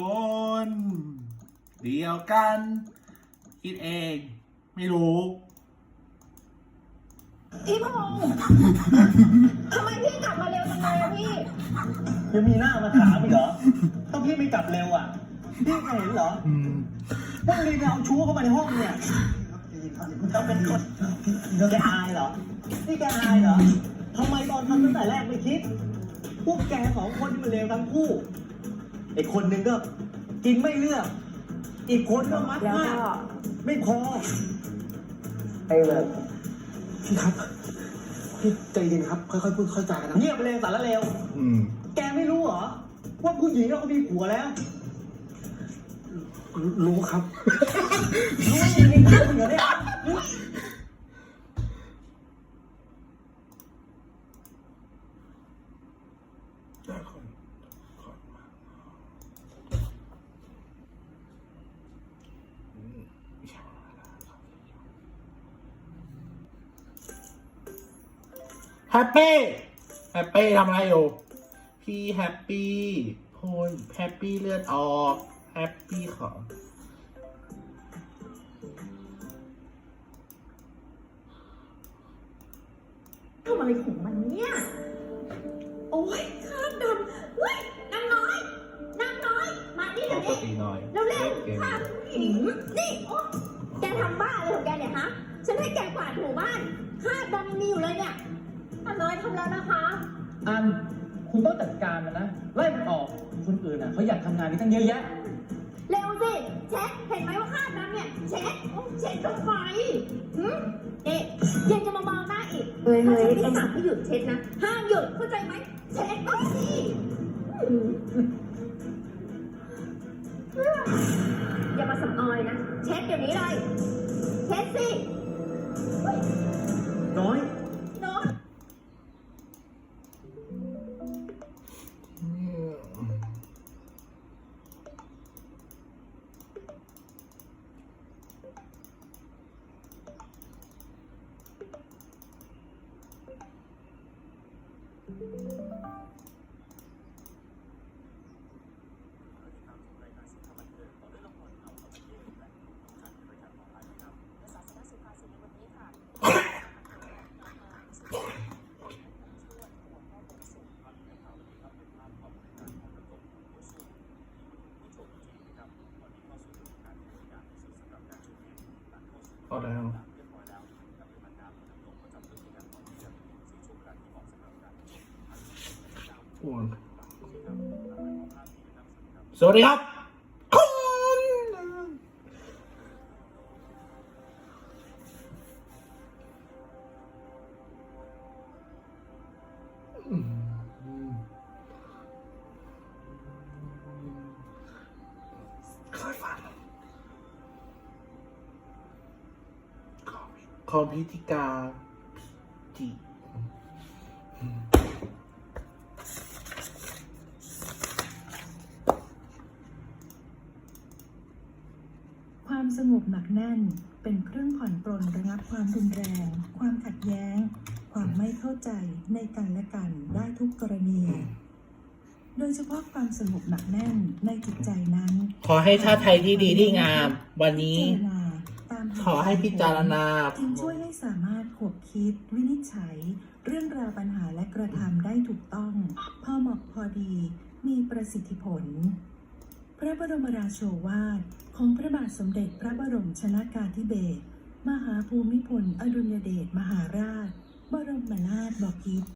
คนเดียวกันคิดเอง ไม่รู้พี่พงษ์ทำไมพี่กลับมาเร็วจังเลยอะพี่ ยังมีหน้ามาถามอีกเหรอต้องพี่ไม่กลับเร็วอะพี่เคยเห็นเหรออืมพวกนี้ไปเอาชู้เข้ามาในห้องเนี่ยต้องเป็นคนแกอายเหรอนี่แกอายเหรอทำไมตอนทำตั้งแต่แรกไม่คิดพวกแกสองคนนี่มันเลวทั้งคู่ ไอ้คนหนึ่งก็กินไม่เลือก อีกคนก็มัดแล้วมาก ก็ไม่พอ ไอ้แบบพี่ครับพี่ใจเย็นครับ ค่อยๆพูดค่อยๆจากันนะเงียบไปเลยสารเลวอืม แกไม่รู้เหรอ ว่าผู้หญิงเราก็มีผัวแล้วรู้รู้ครับรู้จริงๆเหรอเนี่ย แฮปปี้แฮปปี้ทำอะไรอยู่ พี่แฮปปี้พูนแฮปปี้เลือดออกแฮปปี้ของทำอะไรของมันเนี่ย โอ้ยข้าดำเฮ้ยนางน้อยนางน้อย มานี่ปเดี๋ยวกนี้ติหน่อยเร็วเร็วเกมข้าหิวนี่โอ๊ยแกทำบ้าอะไรของแกเนี่ยฮะ ฉันให้แกกวาดหมู่บ้านข้าดำยังมีอยู่เลยเนี่ย นางน้อยทำแล้วนะคะ อันคุณต้องจัดการมันนะ ไล่มันออกคนอื่นอะเขาอยากทำงานนี้ตั้งเยอะแยะ เร็วสิ เช็ดเห็นไหมว่าข้าดำเนี่ย เช็ดโอ้เช็ดทำไมหืมเอ๊ะยังจะมามองหน้าอีกเฮ้ยถ้าเฮ้ยฉันไม่สั่งให้หยุดเช็ดนะ ห้ามหยุดเข้าใจไหม เช็ดก็สิหืมอย่า ก็แล้วอ้วน สวัสดีครับคุณอืมเคยฟังคอมพิธิกาจิ ความสงบหนักแน่น เป็นเครื่องผ่อนปรนระงับความรุนแรง ความขัดแย้ง ความไม่เข้าใจในกันและกันได้ทุกกรณี โดยเฉพาะความสงบหนักแน่นในจิตใจนั้น ขอให้ชาติไทยที่ดีที่งาม วันนี้พิจารณาตามเหตุขอให้พิจารณาจึงช่วยให้สามารถขบคิดวินิจฉัย เรื่องราวปัญหาและกระทำได้ถูกต้อง พอเหมาะพอดีมีประสิทธิผล พระบรมราโชวาท ของพระบาทสมเด็จพระบรมชนากาธิเบศรมหาภูมิพลอดุลยเดชมหาราช บรมนาถบพิตร